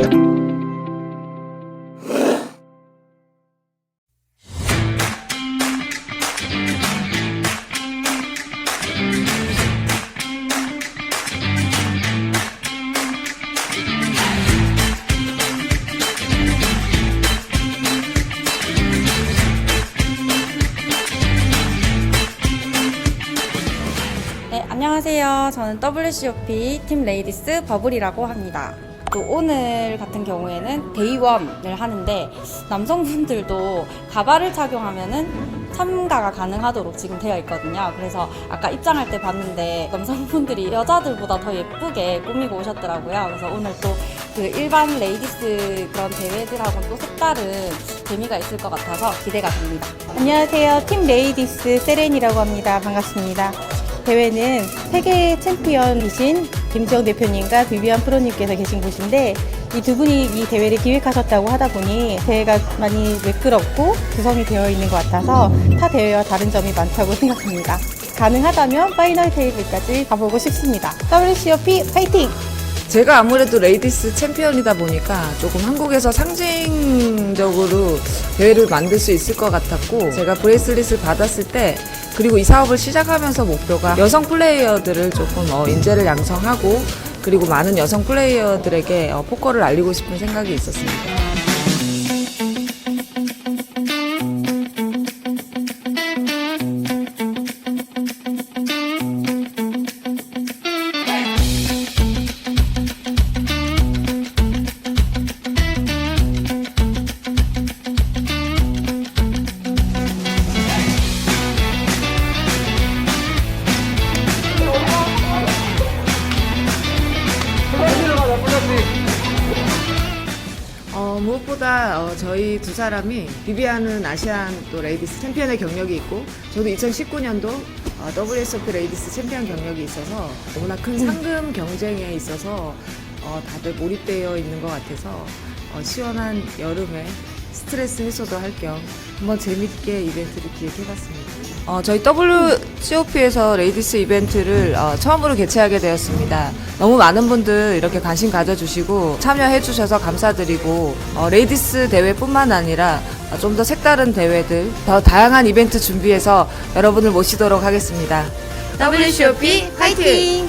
네, 안녕하세요. 저는 WCOP 팀 레이디스 버블이라고 합니다. 또 오늘 같은 경우에는 데이원을 하는데 남성분들도 가발을 착용하면은 참가가 가능하도록 지금 되어 있거든요. 그래서 아까 입장할 때 봤는데 남성분들이 여자들보다 더 예쁘게 꾸미고 오셨더라고요. 그래서 오늘 또 그 일반 레이디스 그런 대회들하고 또 색다른 재미가 있을 것 같아서 기대가 됩니다. 안녕하세요. 팀 레이디스 세렌이라고 합니다. 반갑습니다. 대회는 세계 챔피언이신 김지영 대표님과 비비안 프로님께서 계신 곳인데 이 두 분이 이 대회를 기획하셨다고 하다 보니 대회가 많이 매끄럽고 구성이 되어 있는 것 같아서 타 대회와 다른 점이 많다고 생각합니다. 가능하다면 파이널 테이블까지 가보고 싶습니다. WCOP 파이팅! 제가 아무래도 레이디스 챔피언이다 보니까 조금 한국에서 상징적으로 대회를 만들 수 있을 것 같았고 제가 브레이슬릿을 받았을 때 그리고 이 사업을 시작하면서 목표가 여성 플레이어들을 조금 어, 인재를 양성하고 그리고 많은 여성 플레이어들에게 어, 포커를 알리고 싶은 생각이 있었습니다. 어, 무엇보다 어, 저희 두 사람이 비비안은 아시안 또 레이디스 챔피언의 경력이 있고 저도 2019년도 어, WSOP 레이디스 챔피언 경력이 있어서 너무나 큰 상금 경쟁에 있어서 어, 다들 몰입되어 있는 것 같아서 어, 시원한 여름에 스트레스 해소도 할 겸 한번 재밌게 이벤트를 기획해봤습니다. 어, 저희 WCOP에서 레이디스 이벤트를 어, 처음으로 개최하게 되었습니다. 너무 많은 분들 이렇게 관심 가져주시고 참여해주셔서 감사드리고 어, 레이디스 대회뿐만 아니라 어, 좀더 색다른 대회들, 더 다양한 이벤트 준비해서 여러분을 모시도록 하겠습니다. WCOP 화이팅!